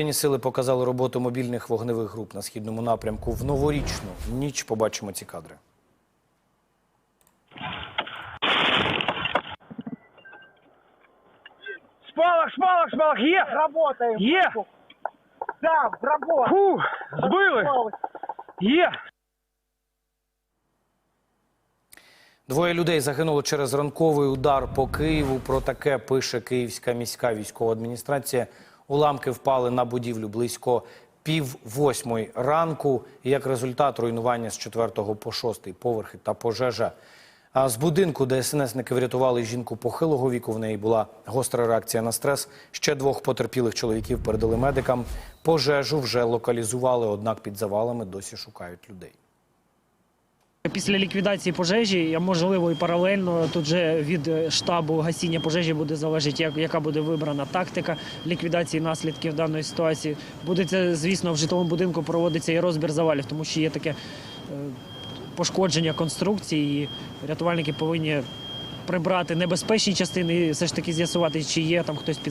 Воєнні сили показали роботу мобільних вогневих груп на східному напрямку в новорічну ніч. Побачимо ці кадри. Шпалах, шпалах, шпалах, є! Работаем. Є! Да, работаем. Фу! Збили! Є! Двоє людей загинуло через ранковий удар по Києву. Про таке пише Київська міська військова адміністрація. Уламки впали на будівлю близько пів восьмої ранку. Як результат руйнування з четвертого по шостий поверхи та пожежа. А з будинку ДСНСники врятували жінку похилого віку. В неї була гостра реакція на стрес. Ще двох потерпілих чоловіків передали медикам. Пожежу вже локалізували, однак під завалами досі шукають людей. Після ліквідації пожежі, а можливо і паралельно тут же від е, штабу гасіння пожежі буде залежати, як, яка буде вибрана тактика ліквідації наслідків даної ситуації. Буде це, звісно, в житловому будинку проводиться і розбір завалів, тому що є таке е, пошкодження конструкції. І рятувальники повинні прибрати небезпечні частини і все ж таки з'ясувати, чи є там хтось під